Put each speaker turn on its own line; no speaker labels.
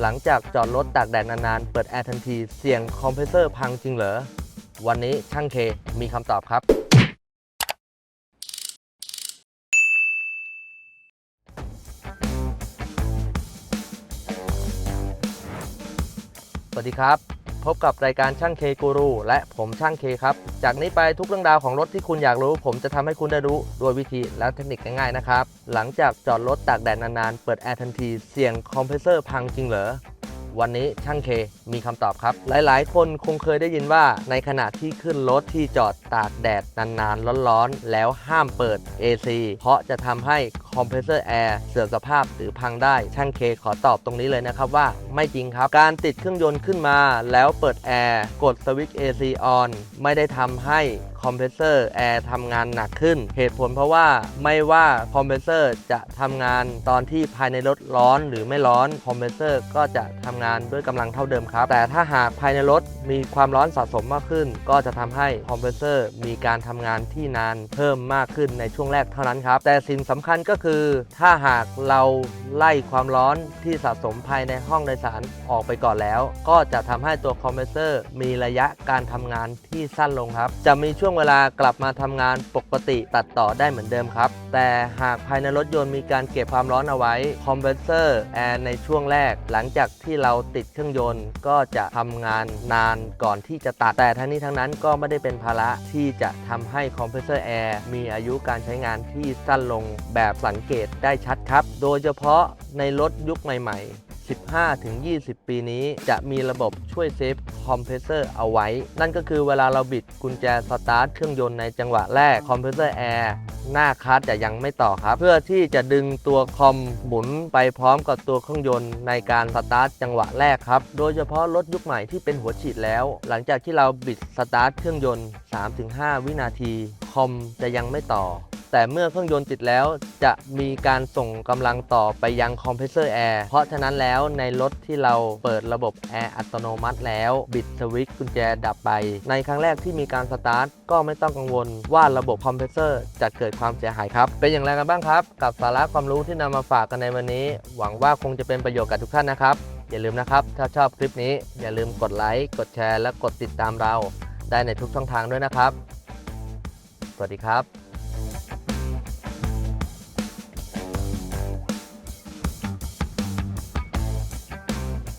หลังจากจอดรถตากแดดนานๆ เปิดแอร์ทันทีเสียงคอมเพรสเซอร์พังจริงเหรอ วันนี้ช่างเคมีคำตอบครับ สวัสดีครับ พบกับรายการช่างเคกูรูและผมช่างเคครับ จากนี้ไปทุกเรื่องราวของรถที่คุณอยากรู้ ผมจะทำให้คุณได้รู้ด้วยวิธีและเทคนิคง่ายๆนะครับ หลังจากจอดรถตากแดดนานๆ เปิดแอร์ทันทีเสียงคอมเพรสเซอร์พังจริงเหรอวันนี้ช่างเคมีคำตอบครับ หลายๆ คนคงเคยได้ยินว่าในขณะที่ขึ้นรถที่จอดตากแดดนานๆ ร้อนๆ แล้วห้ามเปิด AC เพราะจะทำให้ คอมเพรสเซอร์แอร์เสื่อมสภาพหรือพังได้ ช่างเคขอตอบตรงนี้เลยนะครับว่าไม่จริงครับ การติดเครื่องยนต์ขึ้นมา แล้วเปิดแอร์กดสวิตช์ AC on ไม่ได้ทำให้คอมเพรสเซอร์แอร์ทำงานหนักขึ้น เหตุผลเพราะว่าไม่ว่าคอมเพรสเซอร์จะทำงานตอนที่ภายในรถร้อนหรือไม่ร้อนคอมเพรสเซอร์ก็จะทำงานด้วยกำลังเท่าเดิมครับ แต่ถ้าหากภายในรถมีความร้อนสะสมมากขึ้น ก็จะทำให้คอมเพรสเซอร์มีการทำงานที่นานเพิ่มมากขึ้นในช่วงแรกเท่านั้นครับ แต่สิ่งสำคัญก็คือถ้าหากเราไล่ความร้อนที่สะสมภายในห้องโดยสารออกไปก่อนแล้ว ก็จะทำให้ตัวคอมเพรสเซอร์มีระยะการทำงานที่สั้นลงครับ จะมีช่วงงเวลากลับมาทำงานปกติตัดต่อได้เหมือนเดิมครับ แต่หากภายในรถยนต์มีการเก็บความร้อนเอาไว้คอมเพรสเซอร์แอร์ในช่วงแรก หลังจากที่เราติดเครื่องยนต์ ก็จะทำงานนานก่อนที่จะตัด แต่ทั้งนี้ทั้งนั้นก็ไม่ได้เป็นภาระที่จะทำให้คอมเพรสเซอร์แอร์มีอายุการใช้งานที่สั้นลงแบบสังเกตได้ชัดครับ โดยเฉพาะในรถยุคใหม่ ๆ 15-20 ปีนี้จะมีระบบช่วยเซฟคอมเพรสเซอร์เอาไว้ นั่นก็คือเวลาเราบิดกุญแจสตาร์ทเครื่องยนต์ในจังหวะแรกคอมเพรสเซอร์แอร์หน้าคัสจะยังไม่ต่อครับ เพื่อที่จะดึงตัวคอมหมุนไปพร้อมกับตัวเครื่องยนต์ในการสตาร์ทจังหวะแรกครับ โดยเฉพาะรถยุคใหม่ที่เป็นหัวฉีดแล้ว หลังจากที่เราบิดสตาร์ทเครื่องยนต์ 3-5 วินาที คอมจะยังไม่ต่อ แต่เมื่อเครื่องยนต์ติดแล้วจะมีการส่งกำลังต่อไปยังคอมเพรสเซอร์แอร์เพราะฉะนั้นแล้วในรถที่เราเปิดระบบแอร์อัตโนมัติแล้วบิดสวิตช์กุญแจดับไป ในครั้งแรกที่มีการสตาร์ทก็ไม่ต้องกังวลว่าระบบคอมเพรสเซอร์จะเกิดความเสียหายครับ เป็นอย่างไรกันบ้างครับ กับสาระความรู้ที่นำมาฝากกันในวันนี้ หวังว่าคงจะเป็นประโยชน์กับทุกท่านนะครับ อย่าลืมนะครับ ถ้าชอบคลิปนี้ อย่าลืมกดไลค์กดแชร์และกดติดตามเรา ได้ในทุกช่องทางด้วยนะครับ สวัสดีครับ